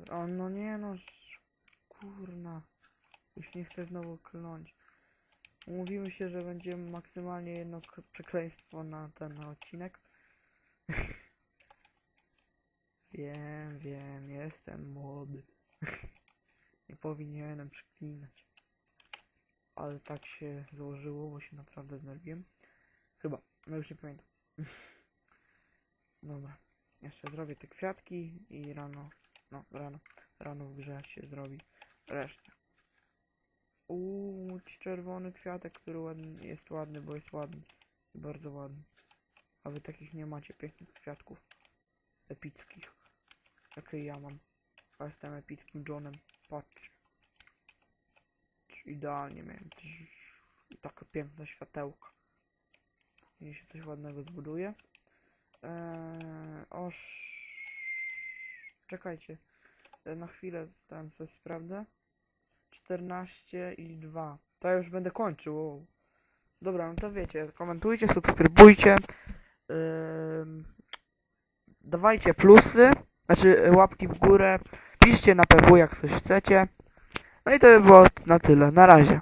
Dobra, o no nie no, kurna. Już nie chcę znowu klnąć. Umówimy się, że będzie maksymalnie jedno przekleństwo na ten odcinek. wiem, wiem, jestem młody. nie powinienem przeklinać. Ale tak się złożyło, bo się naprawdę znerwiłem. Chyba, no już nie pamiętam. Dobra, jeszcze zrobię te kwiatki i rano, no rano, rano w grze się zrobi resztę. Uuu, czerwony kwiatek, który ładny, jest ładny, bo jest ładny. I bardzo ładny. A wy takich nie macie pięknych kwiatków. Epickich. Jakie ja mam. A jestem epickim Johnem. Patrzcie. Trz, Idealnie miałem. I takie piękne światełka. Się coś ładnego zbuduje. Eee, oż... Czekajcie. E, Na chwilę tam coś sprawdzę. 14 i 2. To ja już będę kończył. wow. Dobra, no to wiecie, komentujcie, subskrybujcie. Ym, dawajcie plusy, znaczy e, łapki w górę. Piszcie na PW jak coś chcecie. No i to by było na tyle. Na razie.